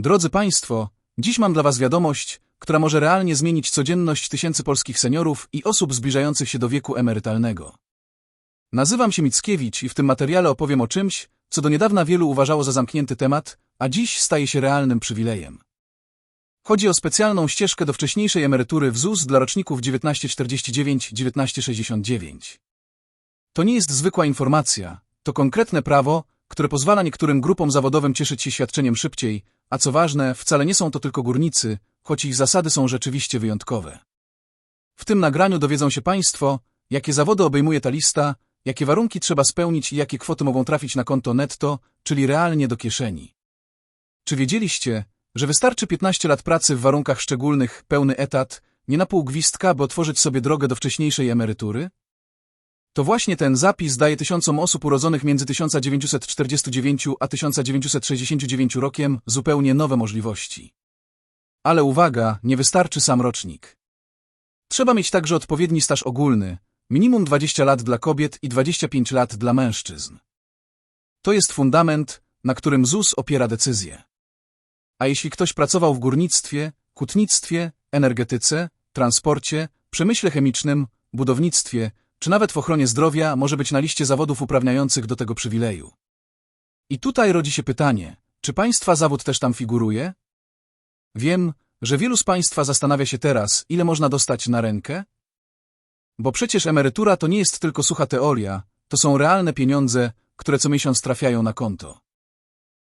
Drodzy Państwo, dziś mam dla Was wiadomość, która może realnie zmienić codzienność tysięcy polskich seniorów i osób zbliżających się do wieku emerytalnego. Nazywam się Mickiewicz i w tym materiale opowiem o czymś, co do niedawna wielu uważało za zamknięty temat, a dziś staje się realnym przywilejem. Chodzi o specjalną ścieżkę do wcześniejszej emerytury w ZUS dla roczników 1949-1969. To nie jest zwykła informacja, to konkretne prawo, które pozwala niektórym grupom zawodowym cieszyć się świadczeniem szybciej, a co ważne, wcale nie są to tylko górnicy, choć ich zasady są rzeczywiście wyjątkowe. W tym nagraniu dowiedzą się Państwo, jakie zawody obejmuje ta lista, jakie warunki trzeba spełnić i jakie kwoty mogą trafić na konto netto, czyli realnie do kieszeni. Czy wiedzieliście, że wystarczy 15 lat pracy w warunkach szczególnych, pełny etat, nie na pół gwizdka, by otworzyć sobie drogę do wcześniejszej emerytury? To właśnie ten zapis daje tysiącom osób urodzonych między 1949 a 1969 rokiem zupełnie nowe możliwości. Ale uwaga, nie wystarczy sam rocznik. Trzeba mieć także odpowiedni staż ogólny, minimum 20 lat dla kobiet i 25 lat dla mężczyzn. To jest fundament, na którym ZUS opiera decyzję. A jeśli ktoś pracował w górnictwie, hutnictwie, energetyce, transporcie, przemyśle chemicznym, budownictwie, czy nawet w ochronie zdrowia, może być na liście zawodów uprawniających do tego przywileju. I tutaj rodzi się pytanie, czy państwa zawód też tam figuruje? Wiem, że wielu z państwa zastanawia się teraz, ile można dostać na rękę? Bo przecież emerytura to nie jest tylko sucha teoria, to są realne pieniądze, które co miesiąc trafiają na konto.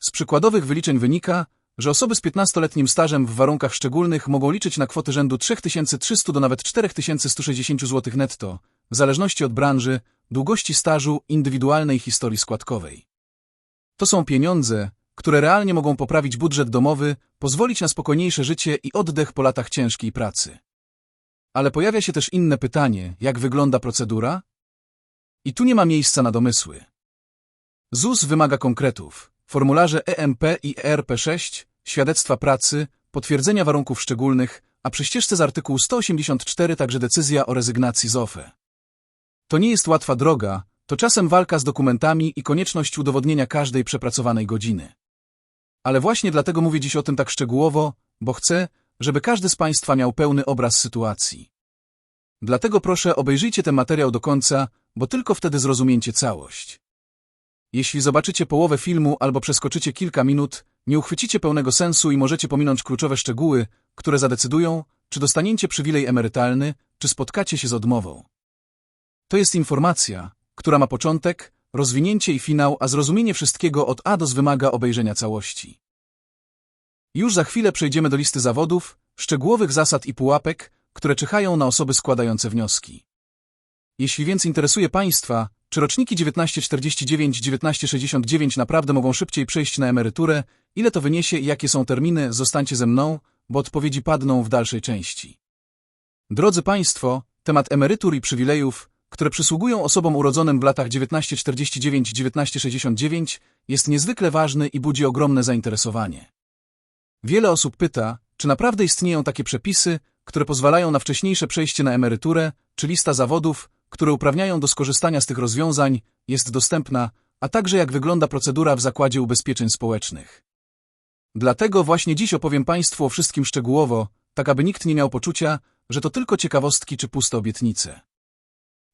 Z przykładowych wyliczeń wynika, że osoby z 15-letnim stażem w warunkach szczególnych mogą liczyć na kwoty rzędu 3300 do nawet 4160 zł netto, w zależności od branży, długości stażu, indywidualnej historii składkowej. To są pieniądze, które realnie mogą poprawić budżet domowy, pozwolić na spokojniejsze życie i oddech po latach ciężkiej pracy. Ale pojawia się też inne pytanie, jak wygląda procedura? I tu nie ma miejsca na domysły. ZUS wymaga konkretów, formularze EMP i ERP6, świadectwa pracy, potwierdzenia warunków szczególnych, a przy ścieżce z artykułu 184 także decyzja o rezygnacji z OFE. To nie jest łatwa droga, to czasem walka z dokumentami i konieczność udowodnienia każdej przepracowanej godziny. Ale właśnie dlatego mówię dziś o tym tak szczegółowo, bo chcę, żeby każdy z Państwa miał pełny obraz sytuacji. Dlatego proszę obejrzyjcie ten materiał do końca, bo tylko wtedy zrozumiecie całość. Jeśli zobaczycie połowę filmu albo przeskoczycie kilka minut, nie uchwycicie pełnego sensu i możecie pominąć kluczowe szczegóły, które zadecydują, czy dostaniecie przywilej emerytalny, czy spotkacie się z odmową. To jest informacja, która ma początek, rozwinięcie i finał, a zrozumienie wszystkiego od A do Z wymaga obejrzenia całości. Już za chwilę przejdziemy do listy zawodów, szczegółowych zasad i pułapek, które czyhają na osoby składające wnioski. Jeśli więc interesuje Państwa, czy roczniki 1949-1969 naprawdę mogą szybciej przejść na emeryturę, ile to wyniesie i jakie są terminy, zostańcie ze mną, bo odpowiedzi padną w dalszej części. Drodzy Państwo, temat emerytur i przywilejów które przysługują osobom urodzonym w latach 1949-1969, jest niezwykle ważny i budzi ogromne zainteresowanie. Wiele osób pyta, czy naprawdę istnieją takie przepisy, które pozwalają na wcześniejsze przejście na emeryturę, czy lista zawodów, które uprawniają do skorzystania z tych rozwiązań, jest dostępna, a także jak wygląda procedura w Zakładzie Ubezpieczeń Społecznych. Dlatego właśnie dziś opowiem Państwu o wszystkim szczegółowo, tak aby nikt nie miał poczucia, że to tylko ciekawostki czy puste obietnice.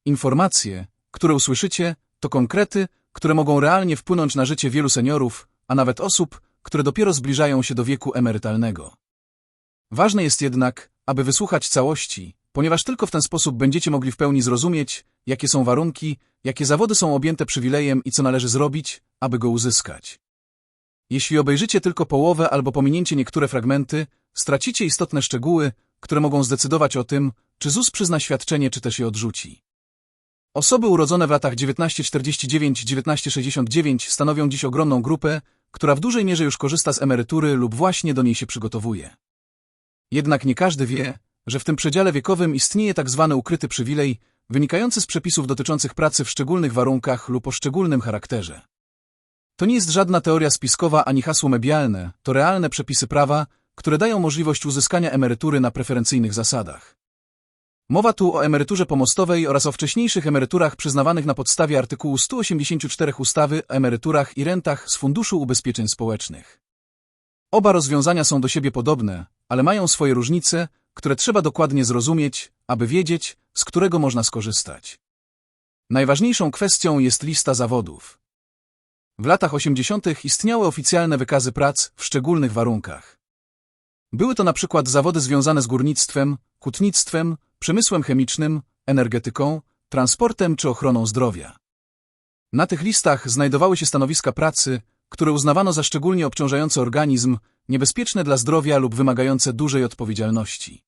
Informacje, które usłyszycie, to konkrety, które mogą realnie wpłynąć na życie wielu seniorów, a nawet osób, które dopiero zbliżają się do wieku emerytalnego. Ważne jest jednak, aby wysłuchać całości, ponieważ tylko w ten sposób będziecie mogli w pełni zrozumieć, jakie są warunki, jakie zawody są objęte przywilejem i co należy zrobić, aby go uzyskać. Jeśli obejrzycie tylko połowę albo pominięcie niektóre fragmenty, stracicie istotne szczegóły, które mogą zdecydować o tym, czy ZUS przyzna świadczenie, czy też je odrzuci. Osoby urodzone w latach 1949-1969 stanowią dziś ogromną grupę, która w dużej mierze już korzysta z emerytury lub właśnie do niej się przygotowuje. Jednak nie każdy wie, że w tym przedziale wiekowym istnieje tak zwany ukryty przywilej, wynikający z przepisów dotyczących pracy w szczególnych warunkach lub o szczególnym charakterze. To nie jest żadna teoria spiskowa ani hasło medialne, to realne przepisy prawa, które dają możliwość uzyskania emerytury na preferencyjnych zasadach. Mowa tu o emeryturze pomostowej oraz o wcześniejszych emeryturach przyznawanych na podstawie artykułu 184 ustawy o emeryturach i rentach z Funduszu Ubezpieczeń Społecznych. Oba rozwiązania są do siebie podobne, ale mają swoje różnice, które trzeba dokładnie zrozumieć, aby wiedzieć, z którego można skorzystać. Najważniejszą kwestią jest lista zawodów. W latach 80. istniały oficjalne wykazy prac w szczególnych warunkach. Były to na przykład zawody związane z górnictwem, hutnictwem, przemysłem chemicznym, energetyką, transportem czy ochroną zdrowia. Na tych listach znajdowały się stanowiska pracy, które uznawano za szczególnie obciążający organizm, niebezpieczne dla zdrowia lub wymagające dużej odpowiedzialności.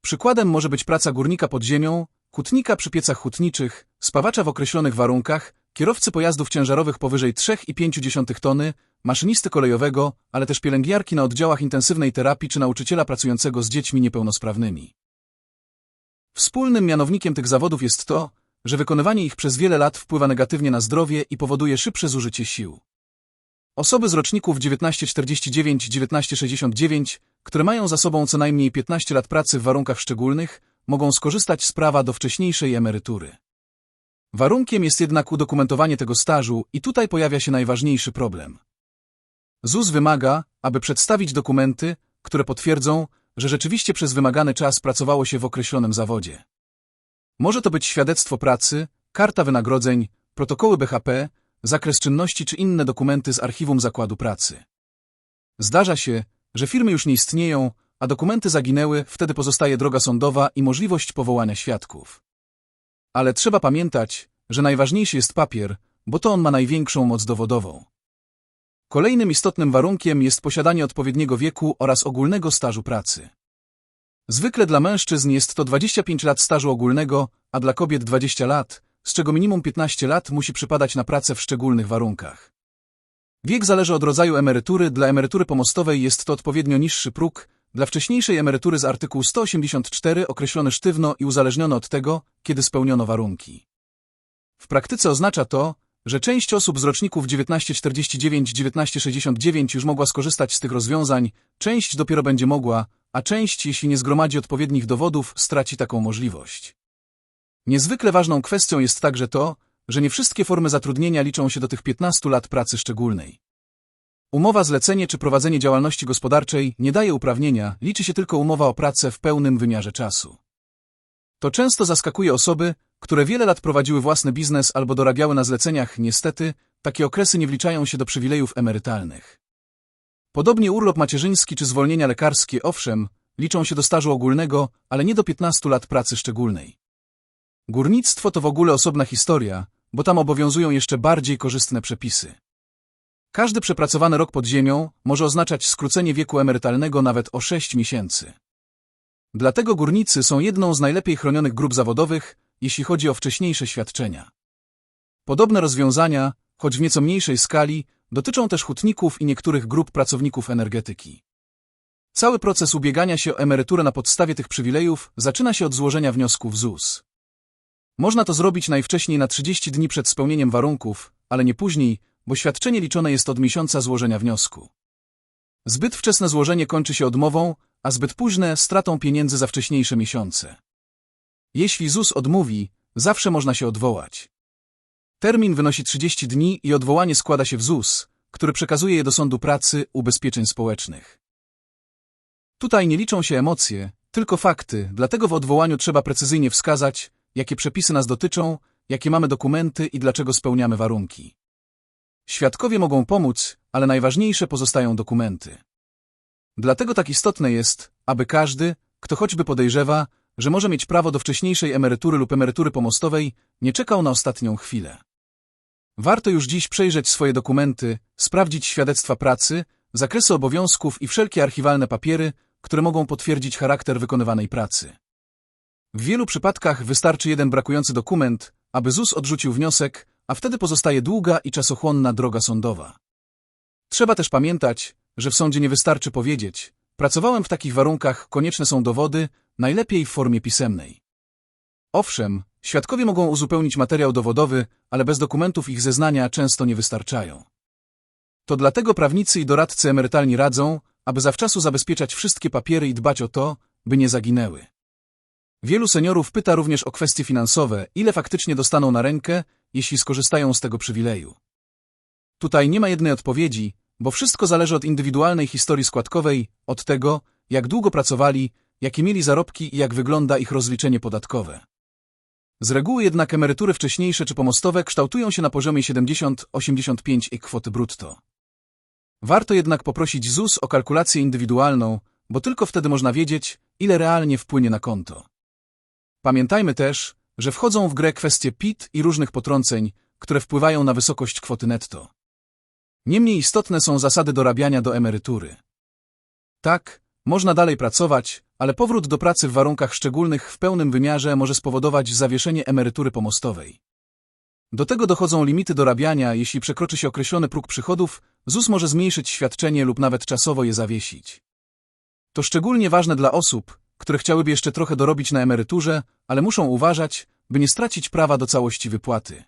Przykładem może być praca górnika pod ziemią, hutnika przy piecach hutniczych, spawacza w określonych warunkach, kierowcy pojazdów ciężarowych powyżej 3,5 tony, maszynisty kolejowego, ale też pielęgniarki na oddziałach intensywnej terapii czy nauczyciela pracującego z dziećmi niepełnosprawnymi. Wspólnym mianownikiem tych zawodów jest to, że wykonywanie ich przez wiele lat wpływa negatywnie na zdrowie i powoduje szybsze zużycie sił. Osoby z roczników 1949-1969, które mają za sobą co najmniej 15 lat pracy w warunkach szczególnych, mogą skorzystać z prawa do wcześniejszej emerytury. Warunkiem jest jednak udokumentowanie tego stażu i tutaj pojawia się najważniejszy problem. ZUS wymaga, aby przedstawić dokumenty, które potwierdzą, że rzeczywiście przez wymagany czas pracowało się w określonym zawodzie. Może to być świadectwo pracy, karta wynagrodzeń, protokoły BHP, zakres czynności czy inne dokumenty z archiwum zakładu pracy. Zdarza się, że firmy już nie istnieją, a dokumenty zaginęły, wtedy pozostaje droga sądowa i możliwość powołania świadków. Ale trzeba pamiętać, że najważniejszy jest papier, bo to on ma największą moc dowodową. Kolejnym istotnym warunkiem jest posiadanie odpowiedniego wieku oraz ogólnego stażu pracy. Zwykle dla mężczyzn jest to 25 lat stażu ogólnego, a dla kobiet 20 lat, z czego minimum 15 lat musi przypadać na pracę w szczególnych warunkach. Wiek zależy od rodzaju emerytury, dla emerytury pomostowej jest to odpowiednio niższy próg, dla wcześniejszej emerytury z artykułu 184 określony sztywno i uzależniony od tego, kiedy spełniono warunki. W praktyce oznacza to, że część osób z roczników 1949-1969 już mogła skorzystać z tych rozwiązań, część dopiero będzie mogła, a część, jeśli nie zgromadzi odpowiednich dowodów, straci taką możliwość. Niezwykle ważną kwestią jest także to, że nie wszystkie formy zatrudnienia liczą się do tych 15 lat pracy szczególnej. Umowa zlecenie czy prowadzenie działalności gospodarczej nie daje uprawnienia, liczy się tylko umowa o pracę w pełnym wymiarze czasu. To często zaskakuje osoby, które wiele lat prowadziły własny biznes albo dorabiały na zleceniach. Niestety, takie okresy nie wliczają się do przywilejów emerytalnych. Podobnie urlop macierzyński czy zwolnienia lekarskie, owszem, liczą się do stażu ogólnego, ale nie do 15 lat pracy szczególnej. Górnictwo to w ogóle osobna historia, bo tam obowiązują jeszcze bardziej korzystne przepisy. Każdy przepracowany rok pod ziemią może oznaczać skrócenie wieku emerytalnego nawet o 6 miesięcy. Dlatego górnicy są jedną z najlepiej chronionych grup zawodowych, jeśli chodzi o wcześniejsze świadczenia. Podobne rozwiązania, choć w nieco mniejszej skali, dotyczą też hutników i niektórych grup pracowników energetyki. Cały proces ubiegania się o emeryturę na podstawie tych przywilejów zaczyna się od złożenia wniosku w ZUS. Można to zrobić najwcześniej na 30 dni przed spełnieniem warunków, ale nie później, bo świadczenie liczone jest od miesiąca złożenia wniosku. Zbyt wczesne złożenie kończy się odmową, a zbyt późne stratą pieniędzy za wcześniejsze miesiące. Jeśli ZUS odmówi, zawsze można się odwołać. Termin wynosi 30 dni i odwołanie składa się w ZUS, który przekazuje je do Sądu Pracy Ubezpieczeń Społecznych. Tutaj nie liczą się emocje, tylko fakty, dlatego w odwołaniu trzeba precyzyjnie wskazać, jakie przepisy nas dotyczą, jakie mamy dokumenty i dlaczego spełniamy warunki. Świadkowie mogą pomóc, ale najważniejsze pozostają dokumenty. Dlatego tak istotne jest, aby każdy, kto choćby podejrzewa, że może mieć prawo do wcześniejszej emerytury lub emerytury pomostowej, nie czekał na ostatnią chwilę. Warto już dziś przejrzeć swoje dokumenty, sprawdzić świadectwa pracy, zakresy obowiązków i wszelkie archiwalne papiery, które mogą potwierdzić charakter wykonywanej pracy. W wielu przypadkach wystarczy jeden brakujący dokument, aby ZUS odrzucił wniosek, a wtedy pozostaje długa i czasochłonna droga sądowa. Trzeba też pamiętać, że w sądzie nie wystarczy powiedzieć, pracowałem w takich warunkach, konieczne są dowody, najlepiej w formie pisemnej. Owszem, świadkowie mogą uzupełnić materiał dowodowy, ale bez dokumentów ich zeznania często nie wystarczają. To dlatego prawnicy i doradcy emerytalni radzą, aby zawczasu zabezpieczać wszystkie papiery i dbać o to, by nie zaginęły. Wielu seniorów pyta również o kwestie finansowe, ile faktycznie dostaną na rękę, jeśli skorzystają z tego przywileju. Tutaj nie ma jednej odpowiedzi, Bo wszystko zależy od indywidualnej historii składkowej, od tego, jak długo pracowali, jakie mieli zarobki i jak wygląda ich rozliczenie podatkowe. Z reguły jednak emerytury wcześniejsze czy pomostowe kształtują się na poziomie 70-85 i kwoty brutto. Warto jednak poprosić ZUS o kalkulację indywidualną, bo tylko wtedy można wiedzieć, ile realnie wpłynie na konto. Pamiętajmy też, że wchodzą w grę kwestie PIT i różnych potrąceń, które wpływają na wysokość kwoty netto. Niemniej istotne są zasady dorabiania do emerytury. Tak, można dalej pracować, ale powrót do pracy w warunkach szczególnych w pełnym wymiarze może spowodować zawieszenie emerytury pomostowej. Do tego dochodzą limity dorabiania, jeśli przekroczy się określony próg przychodów, ZUS może zmniejszyć świadczenie lub nawet czasowo je zawiesić. To szczególnie ważne dla osób, które chciałyby jeszcze trochę dorobić na emeryturze, ale muszą uważać, by nie stracić prawa do całości wypłaty.